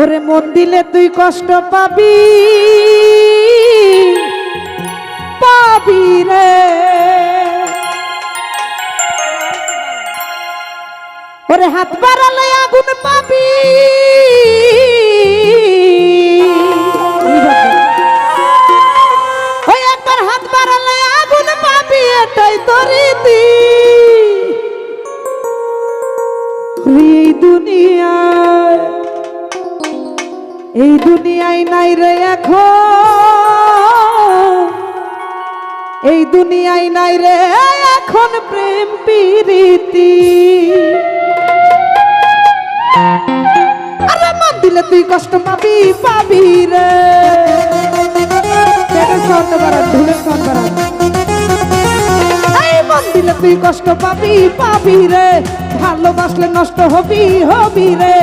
ওরে মন দিলে তুই কষ্ট পাবি। পাবি রে। ওরে হাত বাড়ালে আগুন পাবি। এই দুনিয়ায় নাই রে এখন। এই দুনিয়ায় নাই রে এখন প্রেম প্রীতি। আরে মন দিলে তুই কষ্ট পাবি পাবি রে। মন দিলে তুই কষ্ট পাবি পাবি রে। ভালোবাসলে নষ্ট হবি হবি রে।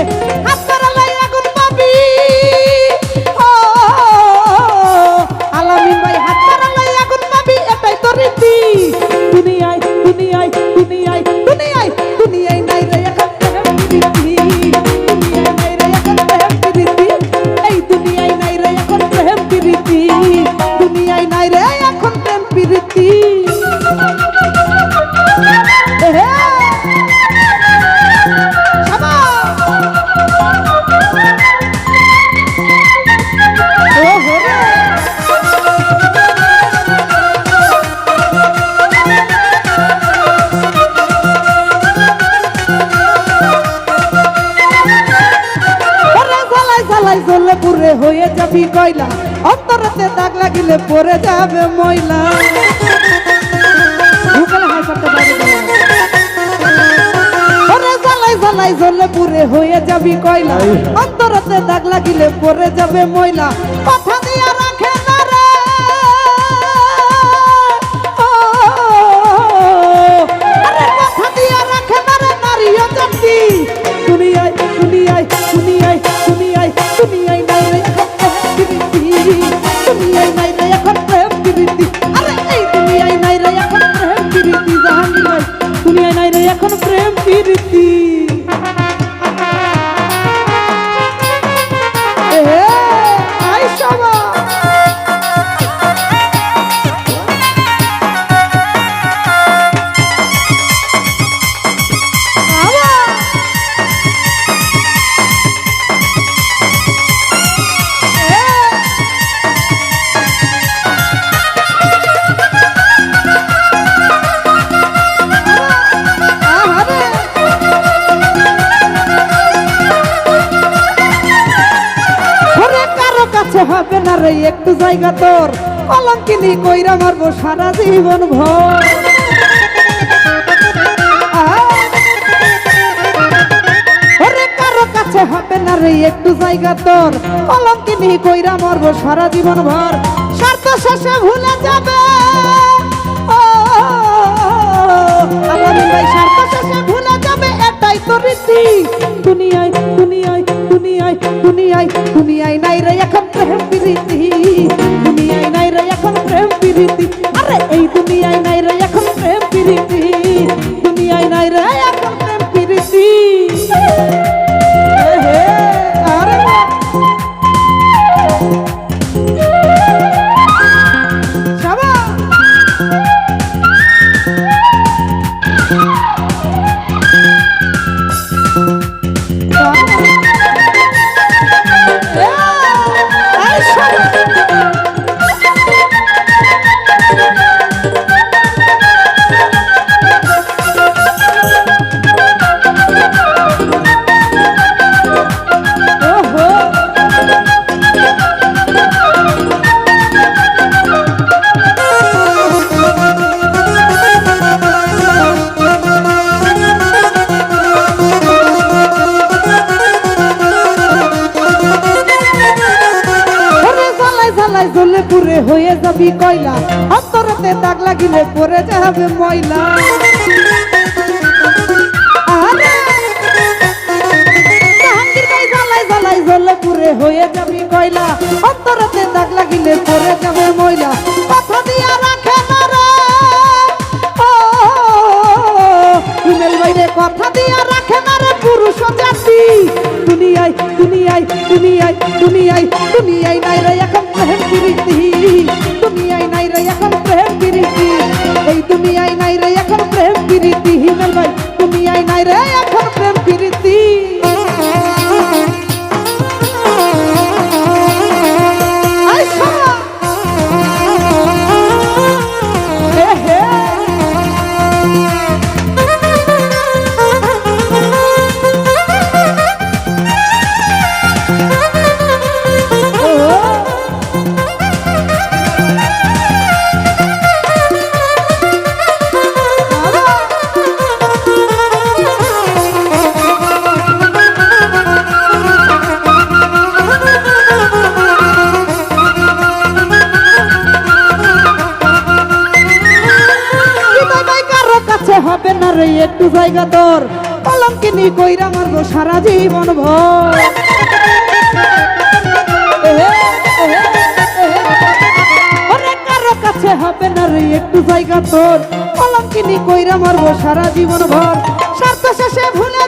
কয়লা অন্তরতে দাগ লাগিলে পরে যাবে ময়লা। জ্বালাই জ্বলে পুরে হয়ে যাবি কয়লা। অন্তরতে দাগ লাগিলে পরে যাবে ময়লা। কথা হবে একটু জায়গা তোর। কলঙ্কিনি কইরা মারবো সারা জীবন ভর। হবে না রে, একটু জায়গা তোর। কইরা মারবো সারা জীবন ভর। স্বার্থ শেষে ভুলে যাবে। ভাই, স্বার্থ শেষে ভুলে যাবে, এটাই তো রীতি। দুনিয়ায় দুনিয়ায় বেশি কইলা? অন্তরতে দাগ লাগিলে পরে যাবে ময়লা। হয়ে যাবি কয়লা। অন্তরতে দাগ লাগিলে পরে যাবে ময়লা। কথা দিয়া রাখে ইমেল বাইরে কথা দিয়া রাখে না রে পুরুষ জাতি। দুনিয়ায় দুনিয়ায় দুনিয়ায় দুনিয়ায় দুনিয়ায় নাই রে এখন একটু জায়গা তোর পালঙ্কিনি কইরা মারবো সারা জীবন ভর। কারও কাছে হবে না রে, একটু জায়গা তোর পালঙ্কিনি কইরা মারবো সারা জীবন ভর। স্বার্থ শেষে ভুলে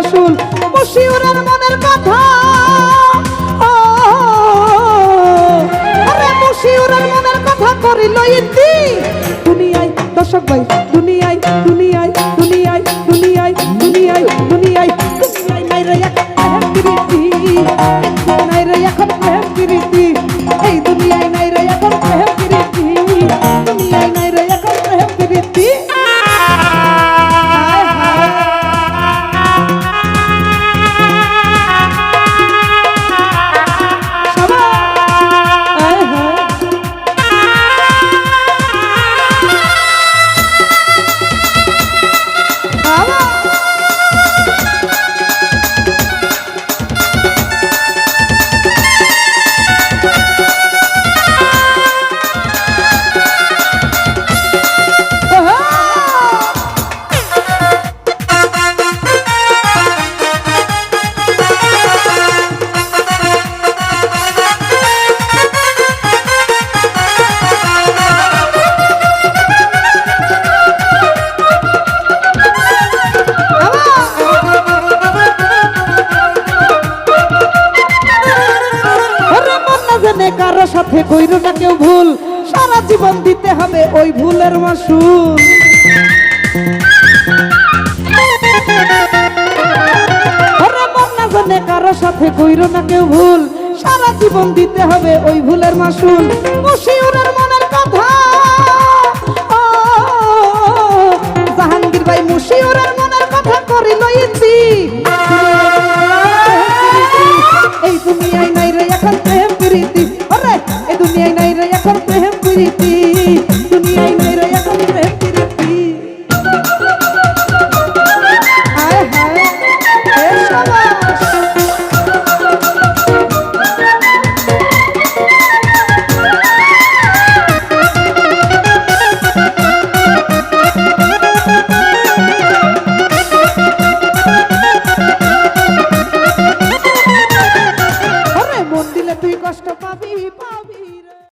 রসুল মশিউরের মনের কথা। মশিউরের মনের কথা করিল ইতি। দুনিয়ায় মনে কইরো না কেউ ভুল, সারা জীবন দিতে হবে ওই ভুলের মাসুল। কারও সাথে কইরো না কেউ ভুল, সারা জীবন দিতে হবে ওই ভুলের মাসুল। মনের কথা জাহাঙ্গীর ভাই মুশিউরের মনের কথা করিল